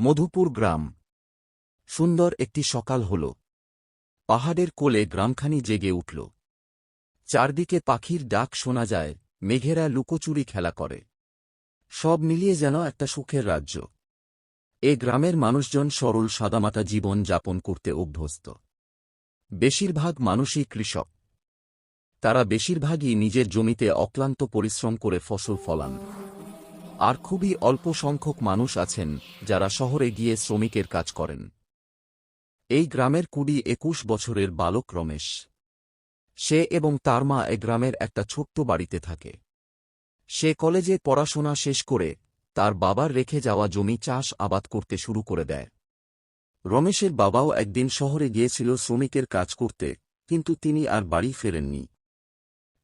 মধুপুর গ্রাম। সুন্দর একটি সকাল হল। পাহাড়ের কোলে গ্রামখানি জেগে উঠল। চারদিকে পাখির ডাক শোনা যায়, মেঘেরা লুকোচুরি খেলা করে। সব মিলিয়ে যেন একটা সুখের রাজ্য। এ গ্রামের মানুষজন সরল সাদামাটা জীবন যাপন করতে অভ্যস্ত। বেশিরভাগ মানুষই কৃষক। তারা বেশিরভাগই নিজের জমিতে অক্লান্ত পরিশ্রম করে ফসল ফলান। আর খুবই অল্প সংখ্যক মানুষ আছেন যারা শহরে গিয়ে শ্রমিকের কাজ করেন। এই গ্রামের কুড়ি একুশ বছরের বালক রমেশ। সে এবং তার মা এ গ্রামের একটা ছোট্ট বাড়িতে থাকে। সে কলেজে পড়াশোনা শেষ করে তার বাবার রেখে যাওয়া জমি চাষ আবাদ করতে শুরু করে দেয়। রমেশের বাবাও একদিন শহরে গিয়েছিল শ্রমিকের কাজ করতে, কিন্তু তিনি আর বাড়ি ফেরেননি।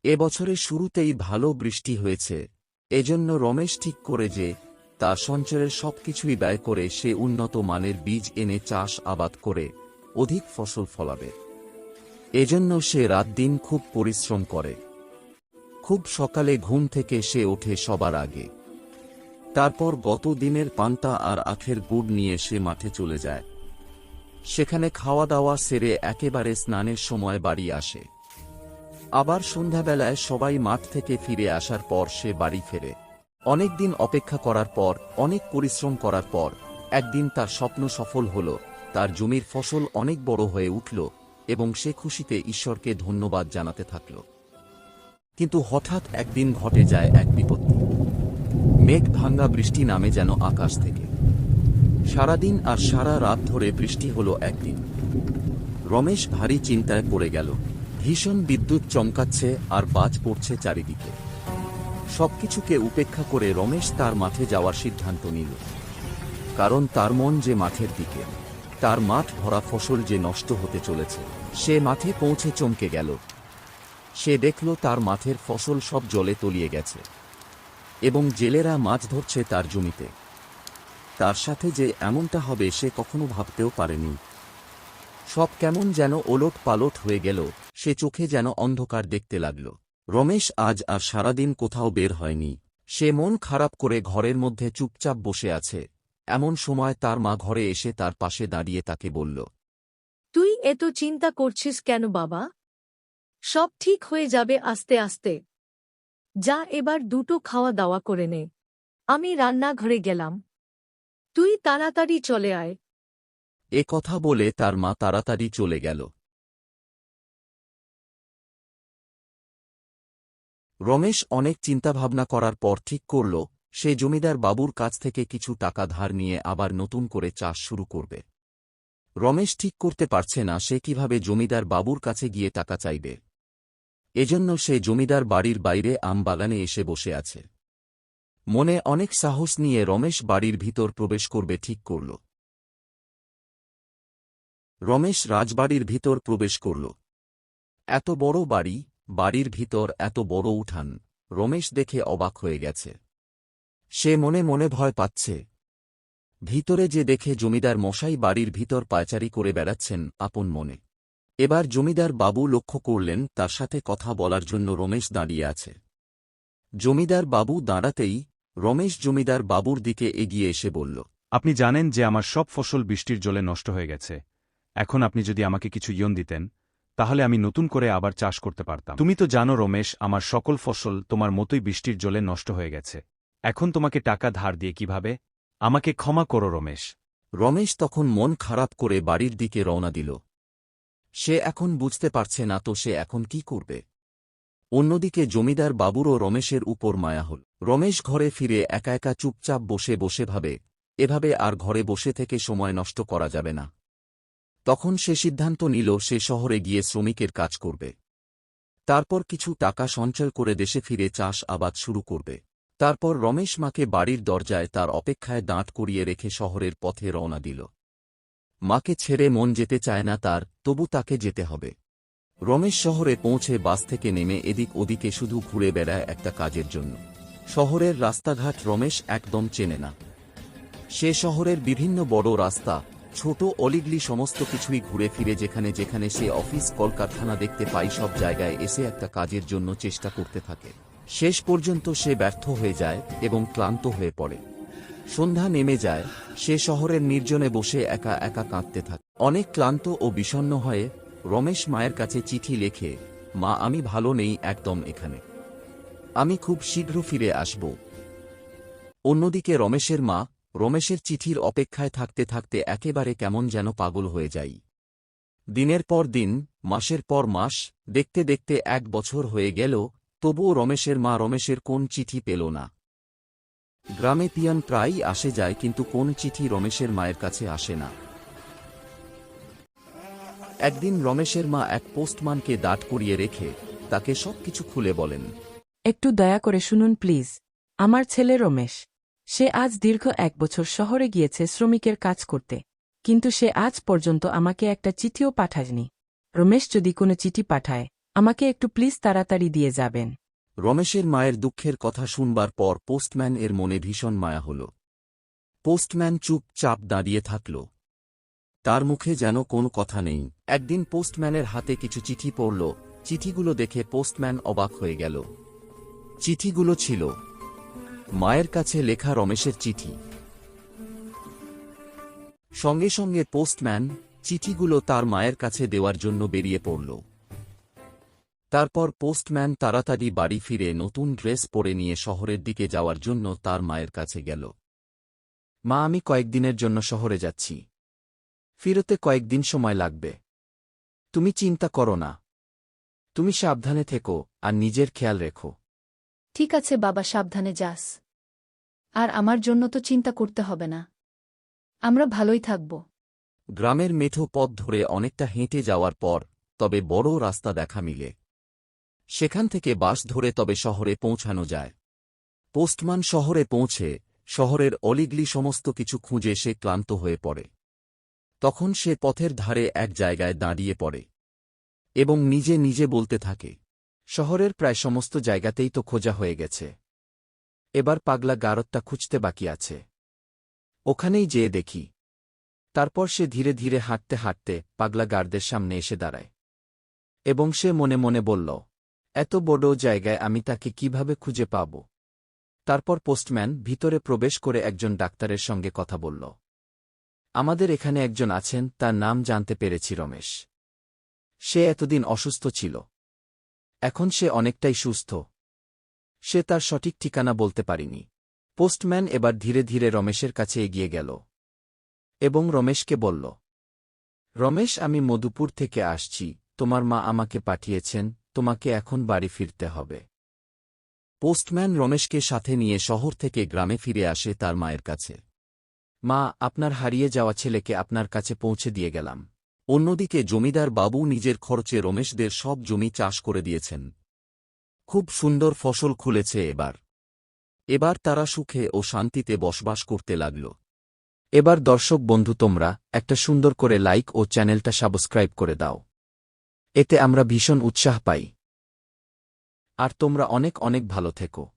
এ বছরের শুরুতেই ভালো বৃষ্টি হয়েছে এজন্য রমেশ ঠিক করে যে তার সঞ্চয়ের সবকিছুই ব্যয় করে সে উন্নত মানের বীজ এনে চাষ আবাদ করে, অধিক ফসল ফলাবে। এজন্য সে রাত দিন খুব পরিশ্রম করে। খুব সকালে ঘুম থেকে সে ওঠে সবার আগে। তারপর গত দিনের পান্তা আর আখের গুড় নিয়ে সে মাঠে চলে যায়। সেখানে খাওয়া দাওয়া সেরে একেবারে স্নানের সময় বাড়ি আসে। আবার সন্ধ্যাবেলায় সবাই মাঠ থেকে ফিরে আসার পর সে বাড়ি ফেরে। অনেক দিন অপেক্ষা করার পর, অনেক পরিশ্রম করার পর, একদিন তার স্বপ্ন সফল হল, তার জমির ফসল অনেক বড় হয়ে উঠল এবং সে খুশিতে ঈশ্বরকে ধন্যবাদ জানাতে থাকল। কিন্তু হঠাৎ একদিন ঘটে যায় এক বিপত্তি। মেঘ ভাঙ্গা বৃষ্টি নামে যেন আকাশ থেকে। সারাদিন আর সারা রাত ধরে বৃষ্টি হলো একদিন। রমেশ ভারী চিন্তায় পড়ে গেল। ভীষণ বিদ্যুৎ চমকাচ্ছে আর বাজ পড়ছে চারিদিকে। সবকিছুকে উপেক্ষা করে রমেশ তার মাঠে যাওয়ার সিদ্ধান্ত নিল। কারণ তার মন যে মাঠের দিকে, তার মাঠ ভরা ফসল যে নষ্ট হতে চলেছে, সে মাঠে পৌঁছে চমকে গেল। সে দেখল তার মাঠের ফসল সব জলে তলিয়ে গেছে এবং জেলেরা মাছ ধরছে তার জমিতে। তার সাথে যে এমনটা হবে সে কখনো ভাবতেও পারেনি। সব কেমন যেন ওলট পালট হয়ে গেল, সে চোখে যেন অন্ধকার দেখতে লাগল। রমেশ আজ আর সারাদিন কোথাও বের হয়নি। সে মন খারাপ করে ঘরের মধ্যে চুপচাপ বসে আছে। এমন সময় তার মা ঘরে এসে তার পাশে দাঁড়িয়ে তাকে বলল, তুই এত চিন্তা করছিস কেন বাবা? সব ঠিক হয়ে যাবে আস্তে আস্তে। যা এবার দুটো খাওয়া দাওয়া করে নে। আমি রান্নাঘরে গেলাম। তুই তাড়াতাড়ি চলে আয়। এ কথা বলে তার মা তাড়াতাড়ি চলে গেল। রমেশ অনেক চিন্তাভাবনা করার পর ঠিক করল, সে জমিদার বাবুর কাছ থেকে কিছু টাকা ধার নিয়ে আবার নতুন করে চাষ শুরু করবে। রমেশ ঠিক করতে পারছে না সে কীভাবে জমিদার বাবুর কাছে গিয়ে টাকা চাইবে। এজন্য সে জমিদার বাড়ির বাইরে আম বাগানে এসে বসে আছে। মনে অনেক সাহস নিয়ে রমেশ বাড়ির ভিতর প্রবেশ করবে ঠিক করল। রমেশ রাজবাড়ির ভিতর প্রবেশ করল। এত বড় বাড়ি, বাড়ির ভিতর এত বড় উঠান, রমেশ দেখে অবাক হয়ে গেছে। সে মনে মনে ভয় পাচ্ছে। ভিতরে যে দেখে জমিদার মশাই বাড়ির ভিতর পায়চারি করে বেড়াচ্ছেন, আপন মনে। এবার জমিদার বাবু লক্ষ্য করলেন, তার সাথে কথা বলার জন্য রমেশ দাঁড়িয়ে আছে। জমিদার বাবু দাঁড়াতেই, রমেশ জমিদার বাবুর দিকে এগিয়ে এসে বলল, আপনি জানেন যে আমার সব ফসল বৃষ্টির জলে নষ্ট হয়ে গেছে। এখন আপনি যদি আমাকে কিছু ইয়ন দিতেন, তাহলে আমি নতুন করে আবার চাষ করতে পারতাম। তুমি তো জানো, রমেশ, আমার সকল ফসল তোমার মতোই বৃষ্টির জলে নষ্ট হয়ে গেছে। এখন তোমাকে টাকা ধার দিয়ে কীভাবে? আমাকে ক্ষমা করো, রমেশ। রমেশ তখন মন খারাপ করে বাড়ির দিকে রওনা দিল। সে এখন বুঝতে পারছে না তো সে এখন কি করবে। অন্যদিকে জমিদার বাবুরও রমেশের উপর মায়া হল। রমেশ ঘরে ফিরে একা একা চুপচাপ বসে বসে ভাবে, এভাবে আর ঘরে বসে থেকে সময় নষ্ট করা যাবে না। তখন সে সিদ্ধান্ত নিল সে শহরে গিয়ে শ্রমিকের কাজ করবে। তারপর কিছু টাকা সঞ্চয় করে দেশে ফিরে চাষ আবাদ শুরু করবে। তারপর রমেশ মাকে বাড়ির দরজায় তার অপেক্ষায় দাঁত করিয়ে রেখে শহরের পথে রওনা দিল। মাকে ছেড়ে মন যেতে চায় না তার, তবু তাকে যেতে হবে। রমেশ শহরে পৌঁছে বাস থেকে নেমে এদিক ওদিকে শুধু ঘুরে বেড়ায় একটা কাজের জন্য। শহরের রাস্তাঘাট রমেশ একদম চেনে না। সে শহরের বিভিন্ন বড় রাস্তা ছোট অলিগলি সমস্ত কিছুই ঘুরে ফিরে যেখানে যেখানে সে অফিস, কলকারখানা দেখতে পাই সব জায়গায় এসে একটা কাজের জন্য চেষ্টা করতে থাকে। শেষ পর্যন্ত সে ব্যর্থ হয়ে যায় এবং ক্লান্ত হয়ে পড়ে। সন্ধ্যা নেমে যায়, সে শহরের নির্জনে বসে একা একা কাঁদতে থাকে। অনেক ক্লান্ত ও বিষণ্ণ হয়ে রমেশ মায়ের কাছে চিঠি লেখে, মা, আমি ভালো নেই একদম এখানে। আমি খুব শীঘ্র ফিরে আসব। অন্যদিকে রমেশের মা রমেশের চিঠির অপেক্ষায় থাকতে থাকতে একেবারে কেমন যেন পাগল হয়ে যাই। দিনের পর দিন, মাসের পর মাস, দেখতে দেখতে এক বছর হয়ে গেল, তবুও রমেশের মা রমেশের কোন চিঠি পেল না। গ্রামে পিয়ান প্রায়ই আসে যায়, কিন্তু কোন চিঠি রমেশের মায়ের কাছে আসে না। একদিন রমেশের মা এক পোস্টম্যানকে দাঁড় করিয়ে রেখে তাকে সবকিছু খুলে বলেন, একটু দয়া করে শুনুন প্লিজ, আমার ছেলে রমেশ। সে আজ দীর্ঘ এক বছর শহরে গিয়েছে শ্রমিকের কাজ করতে। কিন্তু সে আজ পর্যন্ত আমাকে একটা চিঠিও পাঠায়নি। রমেশ যদি কোনো চিঠি পাঠায়, আমাকে একটু প্লিজ তাড়াতাড়ি দিয়ে যাবেন। রমেশের মায়ের দুঃখের কথা শুনবার পর পোস্টম্যান এর মনে ভীষণ মায়া হল। পোস্টম্যান চুপচাপ দাঁড়িয়ে থাকল। তার মুখে যেন কোনো কথা নেই। একদিন পোস্টম্যানের হাতে কিছু চিঠি পড়ল। চিঠিগুলো দেখে পোস্টম্যান অবাক হয়ে গেল। চিঠিগুলো ছিল মায়ের কাছে লেখা রমেশের চিঠি। সঙ্গে সঙ্গে পোস্টম্যান চিঠিগুলো তার মায়ের কাছে দেওয়ার জন্য বেরিয়ে পড়ল। তারপর পোস্টম্যান তাড়াতাড়ি বাড়ি ফিরে নতুন ড্রেস পরে নিয়ে শহরের দিকে যাওয়ার জন্য তার মায়ের কাছে গেল। মা, আমি কয়েকদিনের জন্য শহরে যাচ্ছি। ফিরতে কয়েকদিন সময় লাগবে। তুমি চিন্তা করো না। তুমি সাবধানে থেকো আর নিজের খেয়াল রেখো। ঠিক আছে বাবা, সাবধানে যাস। আর আমার জন্য তো চিন্তা করতে হবে না। আমরা ভালোই থাকব। গ্রামের মেঠো পথ ধরে অনেকটা হেঁটে যাওয়ার পর, তবে বড় রাস্তা দেখা মিলে। সেখান থেকে বাস ধরে তবে শহরে পৌঁছানো যায়। পোস্টমান শহরে পৌঁছে, শহরের অলিগলি সমস্ত কিছু খুঁজে সে ক্লান্ত হয়ে পড়ে। তখন সে পথের ধারে এক জায়গায় দাঁড়িয়ে পড়ে এবং নিজে নিজে বলতে থাকে, শহরের প্রায় সমস্ত জায়গাতেই তো খোঁজা হয়ে গেছে। এবার পাগলা গারদটা খুঁজতে বাকি আছে। ওখানেই যেয়ে দেখি। তারপর সে ধীরে ধীরে হাঁটতে হাঁটতে পাগলা গার্ডদের সামনে এসে দাঁড়ায়। এবং সে মনে মনে বলল, এত বড় জায়গায় আমি তাকে কীভাবে খুঁজে পাব? তারপর পোস্টম্যান ভিতরে প্রবেশ করে একজন ডাক্তারের সঙ্গে কথা বলল, আমাদের এখানে একজন আছেন, তার নাম জানতে পেরেছি, রমেশ। সে এতদিন অসুস্থ ছিল। এখন সে অনেকটাই সুস্থ। সে তার সঠিক ঠিকানা বলতে পারিনি। পোস্টম্যান এবার ধীরে ধীরে রমেশের কাছে এগিয়ে গেল এবং রমেশকে বলল, রমেশ, আমি মধুপুর থেকে আসছি। তোমার মা আমাকে পাঠিয়েছেন। তোমাকে এখন বাড়ি ফিরতে হবে পোস্টম্যান রমেশকে সাথে নিয়ে শহর থেকে গ্রামে ফিরে আসে তার মায়ের কাছে। মা, আপনার হারিয়ে যাওয়া ছেলেকে আপনার কাছে পৌঁছে দিয়ে গেলাম। অন্যদিকে জমিদার বাবু নিজের খরচে রমেশদের সব জমি চাষ করে দিয়েছেন। খুব সুন্দর ফসল খুলেছে এবার। এবার তারা সুখে ও শান্তিতে বসবাস করতে লাগল। এবার দর্শক বন্ধু তোমরা একটা সুন্দর করে লাইক ও চ্যানেলটা সাবস্ক্রাইব করে দাও। এতে আমরা ভীষণ উৎসাহ পাই। আর তোমরা অনেক অনেক ভালো থেকো।